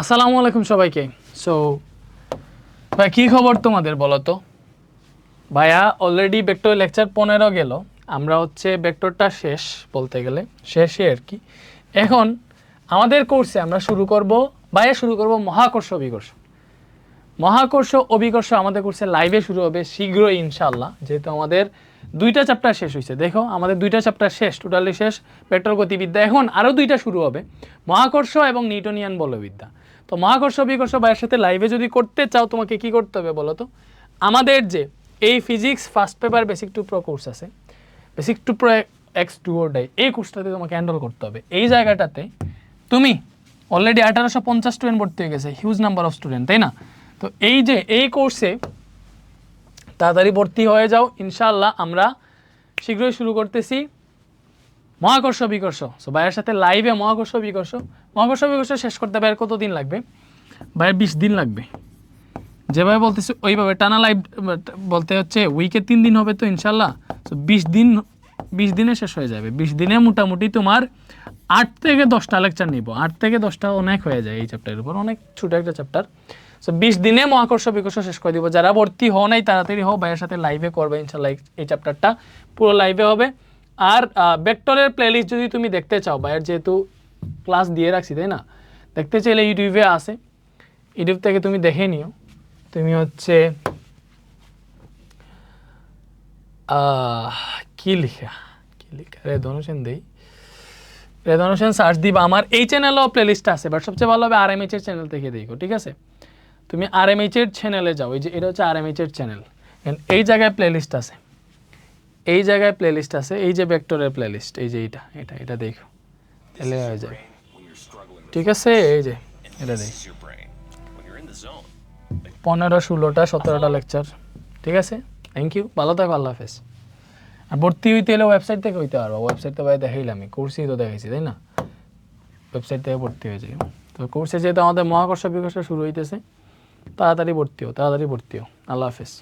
আসসালামু আলাইকুম সবাইকে। সো ভাই, কী খবর তোমাদের বলো তো? ভাইয়া অলরেডি ভেক্টর লেকচার পনেরো গেল। আমরা হচ্ছে বেক্টরটা শেষ বলতে গেলে, শেষে আর কি। এখন আমাদের কোর্সে আমরা শুরু করব, ভাইয়া শুরু করব মহাকর্ষ অভিকর্ষ মহাকর্ষ অভিকর্ষ আমাদের কোর্সে লাইভে শুরু হবে শীঘ্রই ইনশাল্লাহ যেহেতু আমাদের দুইটা চ্যাপ্টার শেষ হয়েছে দেখো, আমাদের দুইটা চ্যাপ্টার শেষ টোটালি শেষ। ভেক্টর গতিবিদ্যা, এখন আরও দুইটা শুরু হবে। মহাকর্ষ এবং নিউটনিয়ান বলবিদ্যা। তো মহাকর্ষ অভিকর্ষ ভাইয়ের সাথে লাইভে যদি করতে চাও, তোমাকে কি করতে হবে বলো তো? আমাদের যে, এই physics first paper basic to pro course আছে। Basic to pro X to ওর ডাই এই কোর্সটাতে তোমাকে হ্যান্ডেল করতে হবে। এই জায়গাটাতে তুমি অলরেডি আঠারোশো পঞ্চাশ স্টুডেন্ট ভর্তি হয়ে গেছে হিউজ নাম্বার অফ স্টুডেন্ট তাই না? তো এই যে এই কোর্সে তাড়াতাড়ি ভর্তি হয়ে যাও ইনশাল্লাহ আমরা শীঘ্রই শুরু করতেছি মহাকর্ষ বিকর্ষ। সো ভাইয়ের সাথে লাইভে মহাকর্ষ বিকর্ষ। মহাকর্ষ বিকর্ষ শেষ করতে ভাইয়ের কত দিন লাগবে? ভাইয়ের বিশ দিন লাগবে। যেভাবে বলতেছি, ওইভাবে টানা লাইভ বলতে হচ্ছে উইকে তিন দিন হবে তো ইনশাল্লাহ তো বিশ দিন বিশ দিনে শেষ হয়ে যাবে। বিশ দিনে মোটামুটি তোমার আট থেকে দশটা লেকচার নিব। আট থেকে দশটা অনেক হয়ে যায় এই চ্যাপ্টারের উপর। অনেক ছোটো একটা চ্যাপ্টার সো বিশ দিনে মহাকর্ষ বিকর্ষ শেষ করে দিব। যারা ভর্তি হও নাই, তাড়াতাড়ি হও। ভাইয়ের সাথে লাইভে করবে ইনশাল্লাহ এই- চ্যাপ্টারটা পুরো লাইভে হবে। আর ভেক্টরের প্লেলিস্ট যদি তুমি দেখতে চাও, ভাইয়ের যেহেতু ক্লাস দিয়ে রাখছি, তাই না? দেখতে চাইলে ইউটিউবে আসে ইউটিউব থেকে তুমি দেখে নিও। তুমি হচ্ছে কি লিখা? কি লিখা? রেদন দেই। রেদন হোসেন সার্চ দিবা। আমার এই চ্যানেলও প্লেলিস্ট আছে বাট সবচেয়ে ভালো হবে আর এম এর চ্যানেল থেকে দেখো, ঠিক আছে? তুমি আর এম এর চ্যানেলে যাও। এই যে, এটা হচ্ছে আর এম এর চ্যানেল এই জায়গায় প্লেলিস্ট আছে। এই জায়গায় প্লেলিস্ট আছে। এই যে ভেক্টরের প্লেলিস্ট এই যে এইটা, এটা এটা দেখো। তাহলে হয়ে যাবে ঠিক আছে? এই যে, এটা দেখো। পনেরো, ষোলোটা, সতেরোটা লেকচার ঠিক আছে? থ্যাংক ইউ ভালো থাকো, আল্লাহ হাফেজ। আর ভর্তি হইতে হলে ওয়েবসাইট থেকে হইতে পারব। ওয়েবসাইট তো ভাই দেখাইলাম কোর্সই তো দেখাইছি, তাই না? ওয়েবসাইট থেকে ভর্তি হয়ে যাই তো কোর্সে যেহেতু আমাদের মহাকর্ষ বিকর্ষ শুরু হইতেছে, তাড়াতাড়ি ভর্তি হও, তাড়াতাড়ি ভর্তি হও। আল্লাহ হাফেজ।